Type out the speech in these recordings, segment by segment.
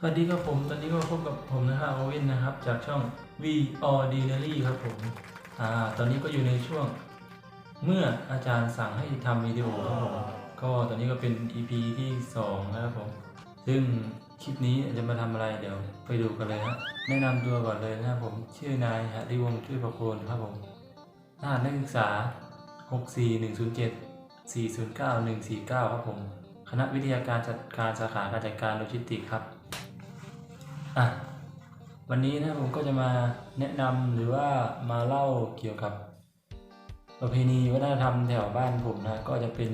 สวัสดีครับผม ตอนนี้ก็พบกับผมนะครับโอเว่นนะครับ จากช่อง V Ordinary ครับผม อ่า ตอนนี้ก็อยู่ในช่วง เมื่ออาจารย์สั่งให้ทำวิดีโอครับผม ก็ตอนนี้ก็เป็น EP ที่2นะครับผม ซึ่งคลิปนี้จะมาทำอะไรเดี๋ยวไปดูกันเลยฮะ แนะนำตัวก่อนเลยนะครับผม ชื่อนายหริวงศ์ช่วยประโคนครับผมรหัสนักศึกษา 64107 409 149 ครับผม คณะวิทยาการจัดการสาขาการจัดการโลจิสติกส์ครับ อะวันนี้นะผมก็จะมาแนะนำหรือว่ามาเล่าเกี่ยวกับ ประเพณีวัฒนธรรมแถวบ้านผมนะก็จะเป็น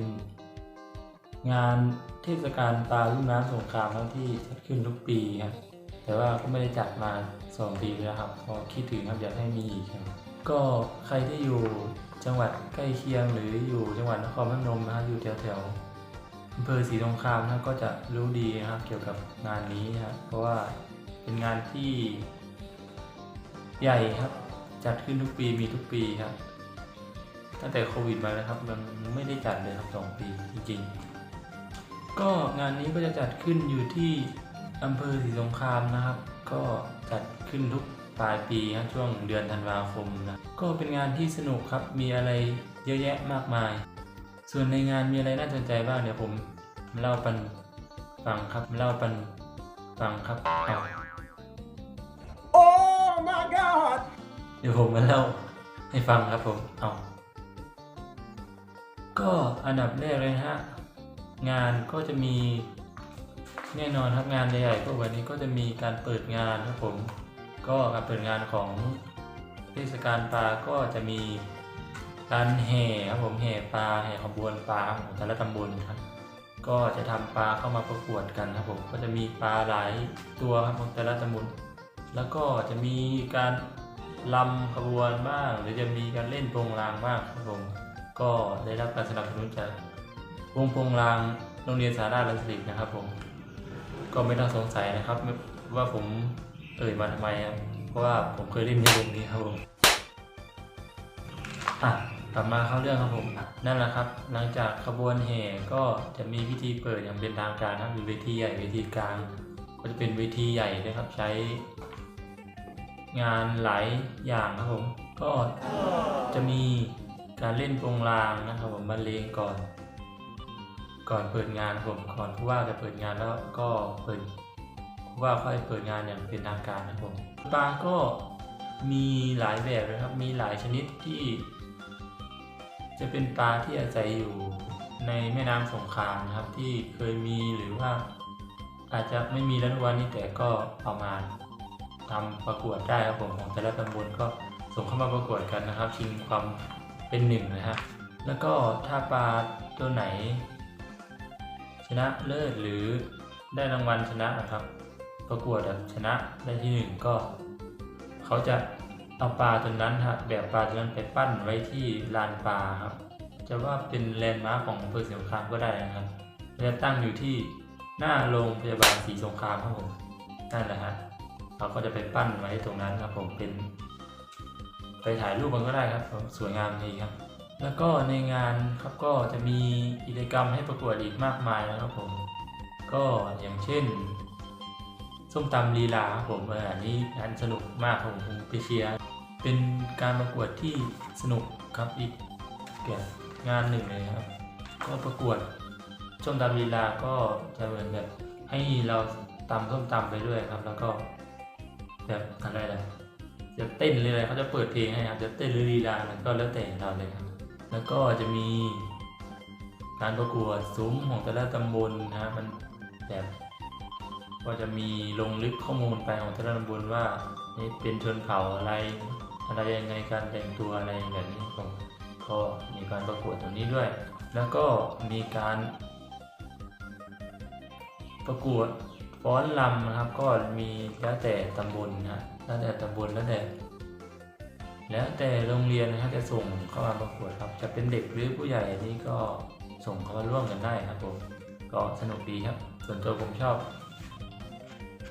งานเทศกาลปลาลุ่มน้ำสงครามครับที่จัดขึ้นทุกปีครับแต่ว่าก็ไม่ได้จัดมาสองปีแล้วครับพอคิดถึงครับอยากให้มีอีกครับก็ใครที่อยู่จังหวัดใกล้เคียงหรืออยู่จังหวัดนครพนมนะครับอยู่แถวแถวอำเภอศรีสงครามนะก็จะรู้ดีนะครับเกี่ยวกับงานนี้นะครับเพราะว่า เป็นงานที่ใหญ่ครับ จัดขึ้นทุกปีมีทุกปีครับ ตั้งแต่โควิดมาแล้วครับ มันไม่ได้จัดเลยครับสองปีจริงๆ ก็งานนี้ก็จะจัดขึ้นอยู่ที่อำเภอศรีสงครามนะครับ ก็จัดขึ้นทุกปลายปีครับช่วงเดือนธันวาคมนะก็เป็นงานที่สนุกครับมีอะไรเยอะแยะมากมาย ส่วนในงานมีอะไรน่าสนใจบ้างเดี๋ยวผมเล่าปันฟังครับเล่าปันฟังครับ my god! เดี๋ยวผมมาเล่าให้ฟังครับผม เอา ก็อันดับแรกเลยนะฮะ งานก็จะมีแน่นอนครับงานใหญ่ๆพวกวันนี้ก็จะมีการเปิดงานครับผม ก็การเปิดงานของเทศกาลปลาก็จะมีการแห่ครับผมแห่ปลาแห่ขบวนปลาของแต่ละตำบลครับ ก็จะทำปลาเข้ามาประกวดกันครับผมก็จะมีปลาหลายตัวครับของแต่ละตำบล แล้วก็จะมีการลำขบวนบ้าง หรือจะมีการเล่นโปงลางบ้างครับผมก็ได้รับการสนับสนุนจากวงโปงลางโรงเรียนสาราลังสิตนะครับผมก็ไม่ต้องสงสัยนะครับว่าผมเอ่ยมาทำไมครับเพราะว่าผมเคยเล่นในวงนี้ครับผมอะกลับมาเข้าเรื่องครับผมนั่นแหละครับ หลังจากขบวนแห่ก็จะมีพิธีเปิดอย่างเป็นทางการครับมีเวทีใหญ่เวทีกลาง ก็จะเป็นเวทีใหญ่นะครับ ใช้ งานหลายอย่างครับผม ก็จะมีการเล่นโปรงลางนะครับผมบรรเลงก่อน ก่อนเปิดงานผมก่อนผู้ว่าจะเปิดงานแล้วก็เปิดผู้ว่าค่อยเปิดงานอย่างเป็นทางการนะครับผมปลาก็มีหลายแบบนะครับ มีหลายชนิดที่ จะเป็นปลาที่อาศัยอยู่ในแม่น้ำสงครานะครับที่เคยมีหรือว่าอาจจะไม่มีแล้วทุกวันนี้แต่ก็เอามาณ ทำประกวดได้ครับผมของแต่ละตำบลก็ส่งเข้ามาประกวดกันนะครับ ชิงความเป็นหนึ่งนะฮะแล้วก็ถ้าปลาตัวไหน ชนะเลิศหรือได้รางวัลชนะนะครับ ประกวดแบบชนะได้ที่หนึ่งก็เขาจะเอาปลาตัวนั้นฮะแบบปลาตัวนั้นไปปั้นไว้ที่ลานปลาครับจะว่าเป็นแลนด์มาร์คของอำเภอศรีสงครามก็ได้นะครับจะตั้งอยู่ที่หน้าโรงพยาบาลศรีสงครามครับผมนั่นแหละฮะ เขาก็จะไปปั้นไว้ตรงนั้นครับผมเป็น ไปถ่ายรูปมันก็ได้ครับผมสวยงามดีครับ แล้วก็ในงานครับก็จะมีกิจกรรมให้ประกวดอีกมากมายนะครับผม ก็อย่างเช่น ส้มตำลีลาครับผมอันนี้อันสนุกมากครับผมผมไปเชียร์เป็นการประกวดที่สนุกครับอีกเกี่ยงานหนึ่งเลยครับ ก็ประกวดส้มตำลีลาก็จะเหมือนแบบให้เราตำส้มตำไปด้วยครับ แล้วก็ แบบอะไรล่ะจะเต้นเลยเขาจะเปิดเพลงให้ครับจะเต้นหรือลีลาแล้วก็แล้วแต่เราเลยครับ แล้วก็จะมีการประกวดซุ้มของแต่ละตำบลนะครับมันแบบก็จะมีลงลึกข้อมูลไปของแต่ละตำบลว่านี่เป็นชนเผ่าอะไร อะไรยังไงการแต่งตัวอะไรแบบนี้ผมก็มีการประกวดตรงนี้ด้วย แล้วก็มีการประกวด ฟ้อนรำนะครับก็มีแล้วแต่ตำบลนะแล้วแต่ตำบลแล้วแต่แล้วแต่โรงเรียนนะครับจะส่งเข้ามาประกวดครับ จะเป็นเด็กหรือผู้ใหญ่นี่ก็ส่งเข้ามาร่วมกันได้ครับผมก็สนุกดีครับ ส่วนตัวผมชอบ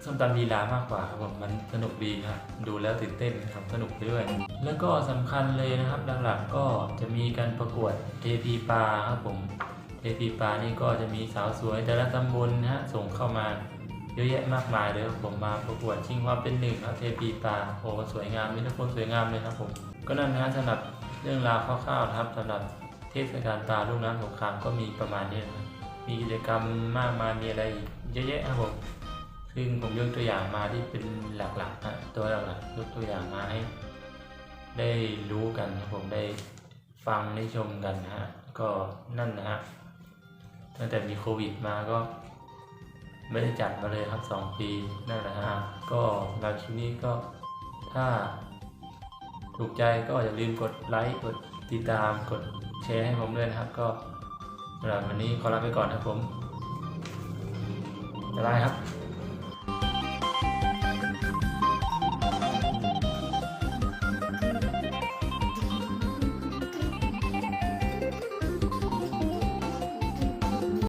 ส้มตำลีลามากกว่าครับผมมันสนุกดีครับดูแล้วตื่นเต้นครับสนุกไปด้วย แล้วก็สำคัญเลยนะครับหลักๆก็จะมีการประกวดเทพีปลาครับผมเทพีปลานี่ก็จะมีสาวสวยแต่ละตำบลนะฮะส่งเข้ามา เยอะแยะมากมายเลยครับผมมาประกวดชิงความเป็นหนึ่งครับเทปีปลาโอ้สวยงามมีทุกคนสวยงามเลยครับผมก็นั่นนะสำหรับเรื่องราวคร่าวๆนะครับสำหรับเทศกาลปลาลูกน้ำสงครามก็มีประมาณนี้นะครับมีกิจกรรมมากมายมีอะไรอีกเยอะแยะครับผมซึ่งผมยกตัวอย่างมาที่เป็นหลักๆนะตัวหลักๆยกตัวอย่างมาให้ได้รู้กันครับผมได้ฟังได้ชมกันนะฮะก็นั่นนะฮะตั้งแต่มีโควิดมาก็ ไม่ได้จัดมาเลยครับสองปีนั่นแหละฮะก็เราคลิปนี้ก็ถ้าถูกใจก็อย่าลืมกดไลค์กดติดตามกดแชร์ให้ผมด้วยนะครับ ก็สำหรับวันนี้ขอลาไปก่อนนะครับผมบ๊ายบายครับ